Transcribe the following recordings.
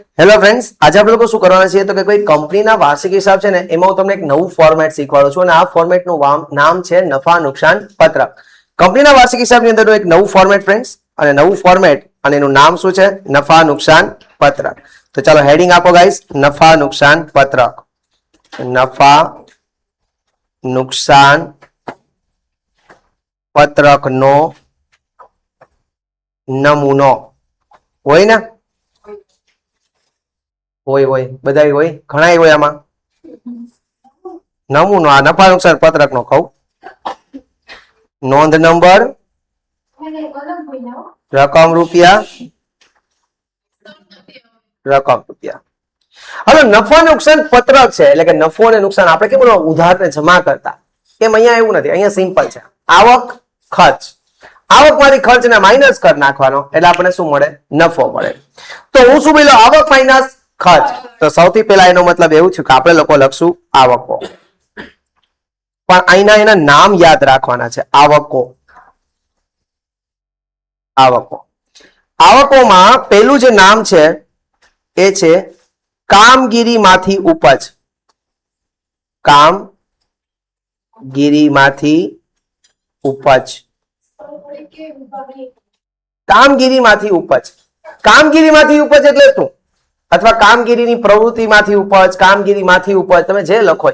Hello friends આજે આપણે લોકો શું કરવાના છીએ તો કે કોઈ કંપનીના વાર્ષિક હિસાબ છે ને, એમાં હું તમને એક નવું ફોર્મેટ શીખવાડું છું અને આ ફોર્મેટનું નું નામ છે નફા નુકસાન પત્રક. કંપનીના વાર્ષિક હિસાબની અંદરનું એક નવું ફોર્મેટ ફ્રેન્ડ્સ અને નવું ફોર્મેટ અને એનું નામ શું છે? નફા નુકસાન પત્રક. તો ચાલો હેડિંગ આપો ગાઈસ નફા નુકસાન પત્રક. નફા નુકસાન પત્રકનો નમૂનો. હોય ને? હોય હોય. બધા હોય? ઘણા હોય આમાં? નમૂનો, આ નફા નુકસાન પત્રક નો કઉ નોંધ નંબર રકમ રૂપિયા. રકમ રૂપિયા. હવે નફા નુકસાન પત્રક છે, એટલે કે નફો અને નુકસાન આપણે કેમ બોલો ઉધારને જમા કરતા? એમ અહીંયા એવું નથી, અહીંયા સિમ્પલ છે. આવક, ખર્ચ. આવકમાંથી ખર્ચને માઇનસ કરી નાખવાનો, એટલે આપણને શું મળે? નફો મળે. તો હું શું બોલ્યો? આવક માઇનસ ખર્ચ તો સૌથી પહેલા એનો મતલબ એવું છે કે આપણે લોકો લખશું આવકો. પણ અહીંના એના નામ યાદ રાખવાના છે, આવકો. આવકો. આવકોમાં પેલું જે નામ છે, એ છે કામગીરીમાંથી ઉપજ. કામગીરીમાંથી ઉપજ. કામગીરીમાંથી ઉપજ. કામગીરીમાંથી ઉપજ એટલે શું? અથવા કામગીરીની પ્રવૃત્તિમાંથી ઉપજ, કામગીરીમાંથી ઉપજ, તમે જે લખો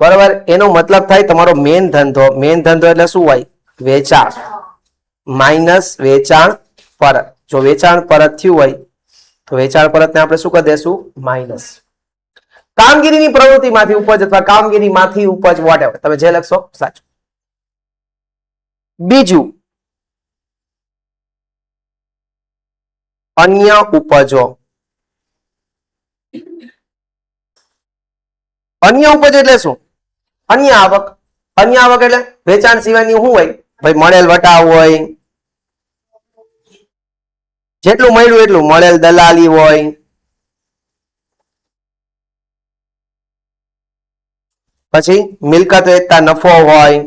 બરોબર? એનો મતલબ થાય તમારો મેન ધંધો. મેન ધંધો એટલે શું હોય? વેચાણ. માઇનસ વેચાણ પરત. જો વેચાણ પરત થયું હોય, તો વેચાણ પરતને આપણે શું કરી દેશું? માઇનસ. કામગીરીની પ્રવૃત્તિમાંથી ઉપજ અથવા કામગીરીમાંથી ઉપજ વોટ તમે જે લખશો, સાચું. બીજું. અન્ય ઉપજો. અન્ય ઉપજ એટલે શું? અન્ય આવક. અન્ય આવક એટલે વેચાણ સિવાયની શું હોય? ભાઈ મળેલ વટાવ હોય. જેટલું મળ્યું એટલું મળેલ દલાલી હોય. પછી મિલકત વેચતા નફો હોય.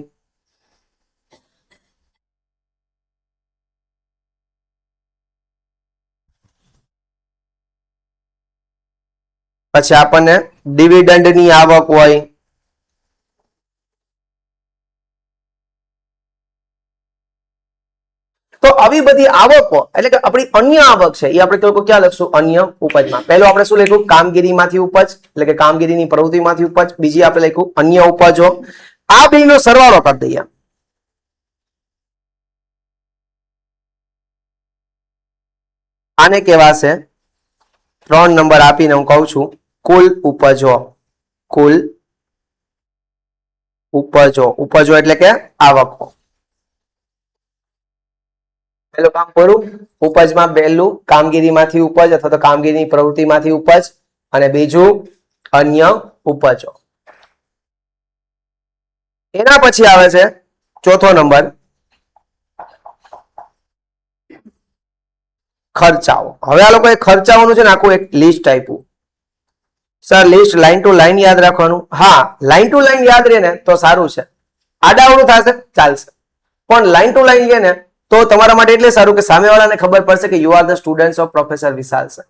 પછી આપણને ડિવિડન્ડની આવક હોય. તો આવી બધી આવકો, એટલે કે આપણી અન્ય આવક છે, એ આપણે ક્યાં લખશું? અન્ય ઉપજમાં. પહેલું આપણે શું લખ્યું? કામગીરીમાંથી ઉપજ, એટલે કે કામગીરીની પ્રવૃત્તિમાંથી ઉપજ. બીજી આપણે લખ્યું અન્ય ઉપજો. આ બેનો સરવાળો કરી દઈએ. આને કહેવાશે ત્રણ નંબર આપીને હું કહું છું. કુલ ઉપજો. કુલ ઉપજો. ઉપજો એટલે કે આવકો. પહેલું કામ કરું. ઉપજમાં પહેલું કામગીરીમાંથી ઉપજ અથવા તો કામગીરીની પ્રવૃત્તિમાંથી ઉપજ અને બીજું અન્ય ઉપજો. એના પછી આવે છે ચોથો નંબર ખર્ચાઓ. હવે આ લોકોએ ખર્ચાઓનું છે ને આખું એક લિસ્ટ આપ્યું. Sir list line to line યાદ રાખવાનું. હા લાઈન ટુ લાઈન યાદ રહે ને તો સારું છે. આડાવડું થશે, ચાલશે. પણ લાઈન ટુ લાઈન લે ને તો તમારા માટે એટલે સારું કે સામેવાળાને ખબર પડશે કે you are the student of professor Vishal sir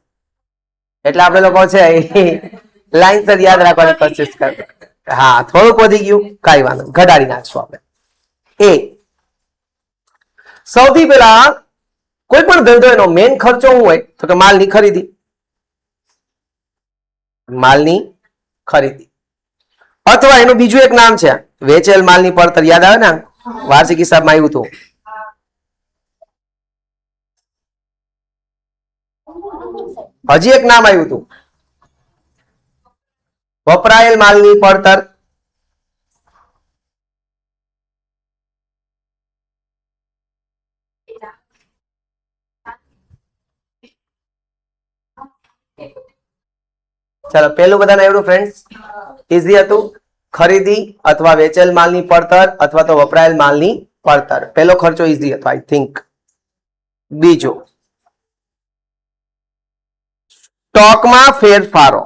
એટલે આપણે લોકો છે લાઈન સર યાદ રાખવાની કોશિશ કર. હા, થોડુંક વધી ગયું, કાંઈ વાંધો. ઘટાડી નાખશું આપણે. એ. સૌથી પહેલા કોઈ પણ ધંધો એનો મેઇન ખર્ચો હું હોય? તો કે માલની ખરીદી. માલની ખરીદી. અથવા એનું બીજું એક નામ છે. વેચેલ માલની પડતર યાદ આવે ને વાર્ષિક હિસાબમાં આવ્યું હતું. હજી એક નામ આવ્યું હતું. વપરાયેલ માલની પડતર ચાલો, પહેલું બધાને આવડું ફ્રેન્ડ્સ ઈઝી હતું. ખરીદી અથવા વેચેલ માલની પડતર અથવા તો વપરાયેલ માલની પડતર. પહેલો ખર્ચો ઈઝી હતો આઈ થિંક બીજો. સ્ટોકમાં ફેરફારો.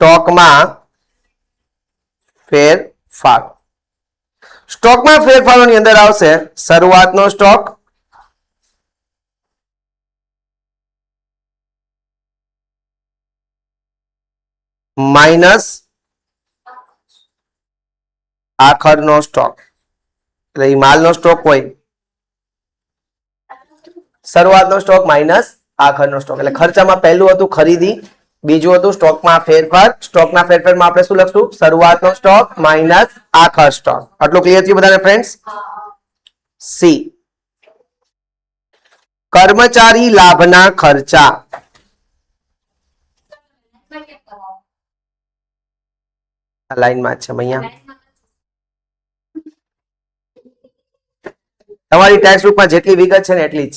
સ્ટોકમાં ફેરફારો. સ્ટોકમાં ફેરફારોની અંદર આવશે શરૂઆતનો સ્ટોક માઇનસ આખરનો સ્ટોક. એટલે એ માલનો સ્ટોક હોય. શરૂઆતનો સ્ટોક માઇનસ આખરનો સ્ટોક. એટલે ખર્ચામાં પહેલું હતું ખરીદી, બીજું હતું સ્ટોકમાં ફેરફાર. સ્ટોકના ફેરફારમાં આપણે શું લખશું? શરૂઆતનો સ્ટોક માઇનસ આખર સ્ટોક. આટલું ક્લિયર થયું બધાને ફ્રેન્ડ્સ સી કર્મચારી લાભના ખર્ચા. આ લાઈનમાં છે અહીંયા તમારી ટેક્સ બુકમાં જેટલી વિગત છે ને એટલી જ.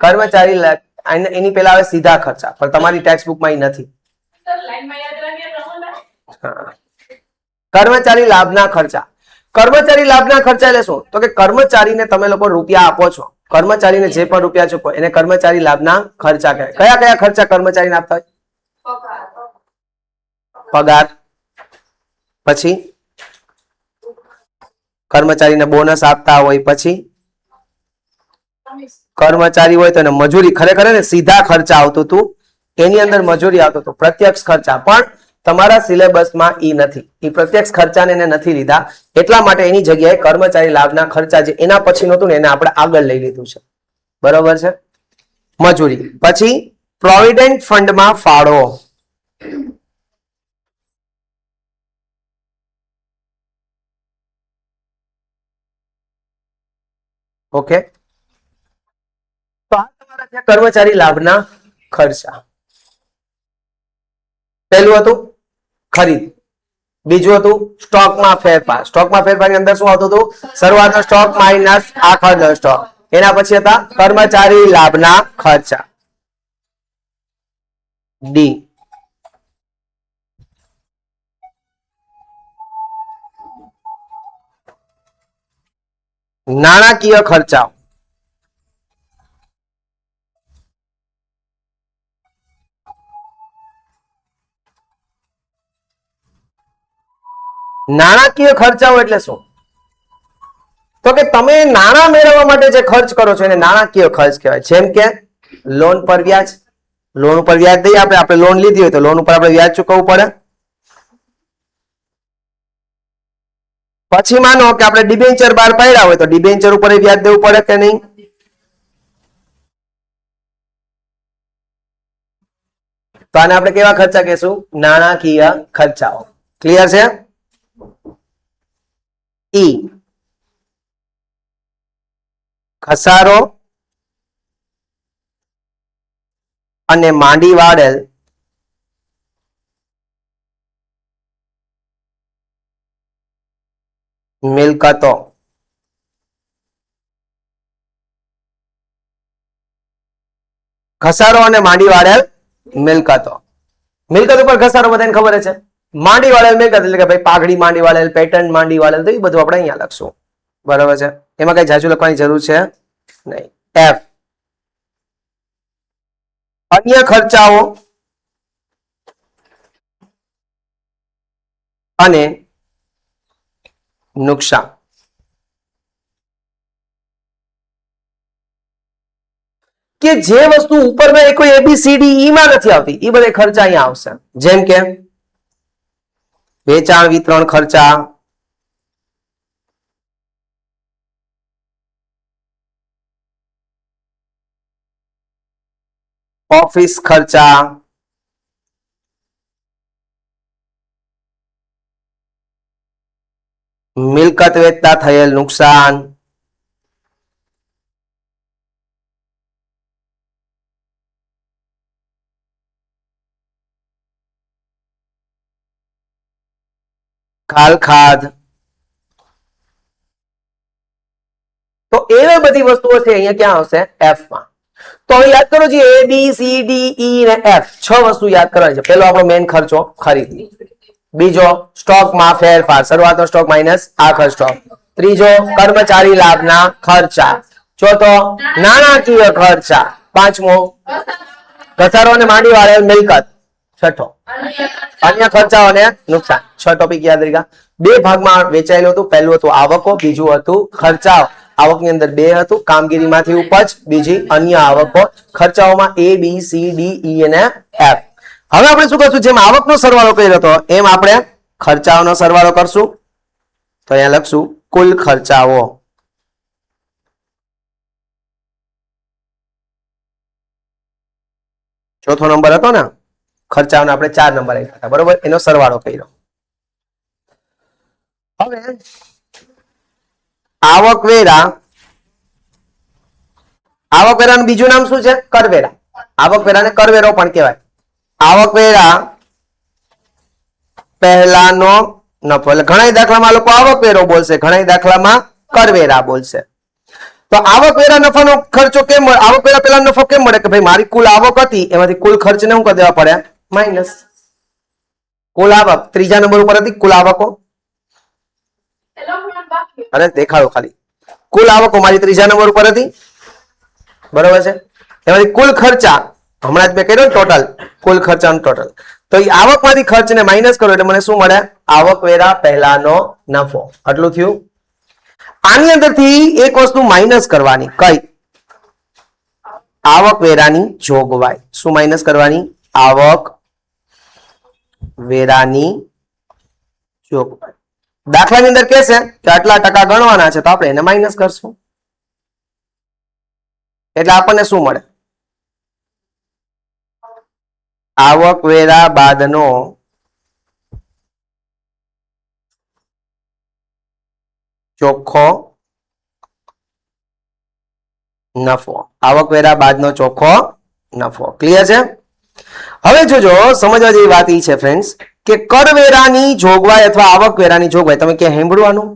કર્મચારી એની પહેલા આવે સીધા ખર્ચા, પણ તમારી ટેક્સ બુકમાં નથી. કર્મચારી લાભના ખર્ચા. કર્મચારી લાભના ખર્ચા એટલે શું? તો કે કર્મચારીને તમે લોકો રૂપિયા આપો છો. કર્મચારીને જે પણ રૂપિયા ચૂકવો એને કર્મચારી લાભના ખર્ચા કહેવાય. કયા કયા ખર્ચા કર્મચારીને આપતા હોય? પગાર. પછી? કર્મચારીને બોનસ આપતા હોય પછી? કર્મચારી હોય તો એને મજૂરી, ખરેખર ને સીધા ખર્ચા આવતું હતું એની અંદર મજૂરી આવતું હતું પ્રત્યક્ષ ખર્ચા. પણ તમારા સિલેબસમાં ઈ નથી. ઈ પ્રત્યક્ષ ખર્ચાને એને નથી લીધા. એટલા માટે એની જગ્યાએ કર્મચારી લાભના ખર્ચા જે એના પછી હતું ને એને આપણે આગળ લઈ લીધું છે. બરોબર છે? મજૂરી. પછી પ્રોવિડન્ટ ફંડમાં ફાળો. ઓકે તો આ તમારા ત્યાં કર્મચારી લાભના ખર્ચા. પહેલું હતું ખરીદ. બીજું હતું સ્ટોકમાં ફેરફાર. સ્ટોકમાં ફેરફારની અંદર શું આવતું હતું? શરૂઆતનો સ્ટોક માઇનસ આખરનો સ્ટોક. એના પછી હતા કર્મચારી લાભના ખર્ચા. ડી નાણાકીય ખર્ચાઓ. નાણાકીય ખર્ચાઓ એટલે શું? તો કે તમે નાણાં મેળવવા માટે જે ખર્ચ કરો છો એને નાણાકીય ખર્ચ કહેવાય. જેમ કે લોન પર વ્યાજ. લોન ઉપર વ્યાજ દઈએ આપણે આપણે લોન લીધી હોય તો લોન ઉપર આપણે વ્યાજ ચૂકવવું પડે. પછી માનો કે આપણે ડિબેન્ચર બહાર પડ્યા હોય તો ડિબેન્ચર ઉપર વ્યાજ દેવું પડે કે નહીં? તો આને આપણે કેવા ખર્ચા કહેશું? નાણાકીય ખર્ચાઓ. ક્લિયર છે? ઈ ખસારો અને માંડી વાળેલ મિલકતો ઘસારો અને માંડી વાળેલ મિલકતો. મિલકત ઉપર ઘસારો બધાને ખબર છે? માંડી વાળેલ મિલકત એટલે કે ભાઈ પાઘડી માંડી વાળેલ પેટર્ન માંડી વાળેલ તો એ બધું આપણે અહીંયા લખશું. બરાબર છે? એમાં કઈ જાજુ લખવાની જરૂર છે નહીં. એફ અન્ય ખર્ચાઓ અને નુકસાન કે જે વસ્તુ ઉપરમાં એ કોઈ એબીસીડી ઈ માં નથી આવતી એ બધા ખર્ચા અહીંયા આવશે જેમ કે વેચાણ, વિતરણ, ખર્ચા, ઓફિસ ખર્ચા મિલકત વેચતા થયેલ નુકસાન ખાલ ખાદ તો એવી બધી વસ્તુઓ છે, અહીંયા ક્યાં આવશે? એફમાં. તો હવે યાદ કરો જે એ બી સી ડી ઈ ને એફ છ વસ્તુ યાદ કરવાની છે. પેલો આપણો મેઇન ખર્ચો ખરીદી બીજો સ્ટોકમાં ફેરફાર. શરૂઆતનો સ્ટોક માઇનસ આખર સ્ટોક ત્રીજો કર્મચારી લાભના ખર્ચા. ચોથો નાણાકીય ખર્ચા. પાંચમો ઘસારો અને માંડી વાળેલ મિલકત. છઠ્ઠો અન્ય ખર્ચાઓ અને નુકસાન. છ ટોપિક યાદ રહ્યા બે ભાગમાં વેચાયેલું હતું. પહેલું હતું આવકો, બીજું હતું ખર્ચાઓ. આવકની અંદર બે હતું. કામગીરીમાંથી ઉપજ, બીજી અન્ય આવકો. ખર્ચાઓમાં એ બી સી ડી ઈ અને એફ હવે આપણે શું કરશું? જેમ આવકનો સરવાળો કર્યો હતો, એમ આપણે ખર્ચાઓનો સરવાળો કરશું. તો અહીંયા લખશું, કુલ ખર્ચાઓ. ચોથો નંબર હતો ને? ખર્ચાઓને આપણે ચાર નંબર આપ્યા હતા. બરોબર? એનો સરવાળો કર્યો. હવે આવકવેરા આવકવેરાનું બીજું નામ શું છે? કરવેરા. આવકવેરાને કરવેરો પણ કહેવાય. આવકવેરા પહેલાનો નફો. એટલે ઘણા દાખલામાં લોકો આવકવેરો બોલશે ઘણા દાખલામાં કરવેરા બોલશે. તો આવકવેરા નફાનો ખર્ચો કેમ મળે? આવકવેરા પેલા નફો કેમ મળે? કે ભાઈ મારી કુલ આવક હતી એમાંથી કુલ ખર્ચને શું કરી દેવા પડે માઇનસ. કુલ આવક. ત્રીજા નંબર ઉપર હતી કુલ આવકો. અરે દેખાડો ખાલી. કુલ આવકો મારી ત્રીજા નંબર ઉપર હતી. બરોબર છે? એમાંથી કુલ ખર્ચા હમણાં જ મેં કર્યો ટોટલ કુલ ખર્ચાનો ટોટલ તો એ આવકમાંથી ખર્ચને માઇનસ કરો એટલે મને શું મળે? આવકવેરા પહેલાનો નફો. આટલું થયું. આની અંદરથી એક વસ્તુ માઇનસ કરવાની, કઈ? આવકવેરાની જોગવાઈ. શું માઇનસ કરવાની? આવક વેરાની જોગવાઈ. દાખલાની અંદર કહેશે કે આટલા ટકા ગણવાના છે, તો આપણે એને માઇનસ કરશું. એટલે આપણને શું મળે? આવકવેરા બાદનો ચોખ્ખો નફો. આવકવેરા બાદનો ચોખ્ખો નફો. ક્લિયર છે? હવે જોજો, સમજવા જેવી વાત એ છે ફ્રેન્ડ્સ કે કરવેરાની જોગવાઈ અથવા આવકવેરાની જોગવાઈ. તમે ક્યાં સાંભળવાનું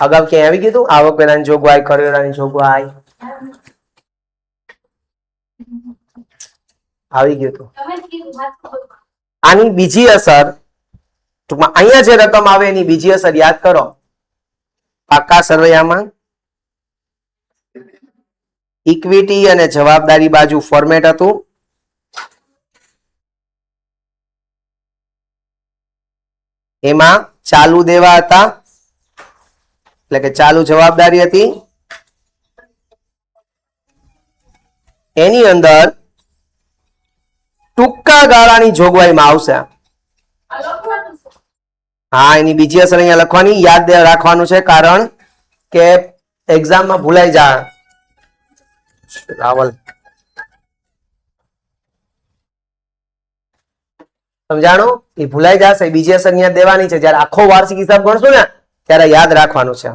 અગાઉ ક્યાંય આવી ગયું આવકવેરાની જોગવાઈ કરવેરાની જોગવાઈ? આવી ગયું હતું. આની બીજી અસર ટૂંકમાં અહીંયા જે રકમ આવે એની બીજી અસર યાદ કરો. પાકા સરવૈયામાં? ઇક્વિટી અને જવાબદારી બાજુ ફોર્મેટ હતું. એમાં ચાલુ દેવા હતા. એટલે કે ચાલુ જવાબદારી હતી. એની અંદર ટૂંકા ગાળાની જોગવાઈમાં આવશે. હા, એની બીજી અસર અહીંયા લખવાની, યાદ રાખવાનું છે, કારણ કે એક્ઝામમાં ભૂલાઈ જાય રાવલ. સમજાણું? એ ભૂલાઈ જશે બીજી અસર અહીંયા દેવાની છે. જ્યારે આખો વાર્ષિક હિસાબ ગણશું ને, ત્યારે યાદ રાખવાનું છે.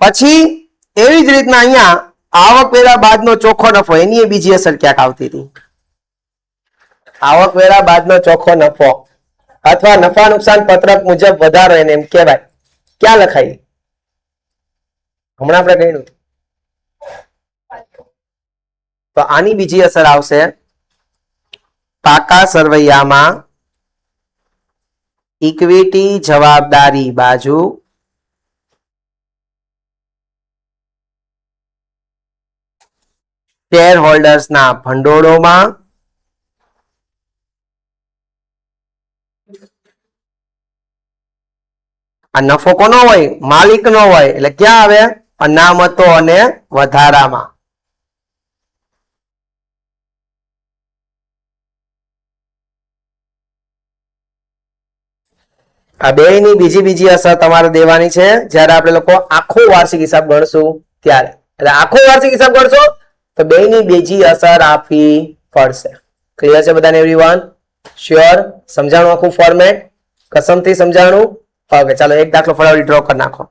પછી, એવી જ રીતના અહીંયા આવકવેરા બાદનો ચોખ્ખો નફો, એની બીજી અસર ક્યાંક આવતી હતી. આવકવેરા બાદનો ચોખ્ખો નફો અથવા નફા નુકસાન પત્રક મુજબ વધારો એને એમ કહેવાય. ક્યાં લખાય? હમણાં આપણે ગણ્યું તો આની બીજી અસર આવશે પાકા સરવૈયામાં ઇક્વિટી જવાબદારી બાજુ શેર હોલ્ડર્સના ભંડોળોમાં આ નફો કોનો હોય? માલિક નો હોય. એટલે ક્યાં આવે? અનામતો અને વધારામાં. આ બે ની બીજી બીજી અસર તમારે દેવાની છે. જ્યારે આપણે લોકો આખો વાર્ષિક હિસાબ ગણશું ત્યારે. એટલે આખો વાર્ષિક હિસાબ ગણશો તો બે ની બીજી અસર આપવી પડશે. ક્લિયર છે બધાને એવરીવન શ્યોર સમજાણું આખું ફોર્મેટ કસમથી સમજાણું? ઓકે ચાલો એક દાખલો ફટાફટ ડ્રો કરી નાખો.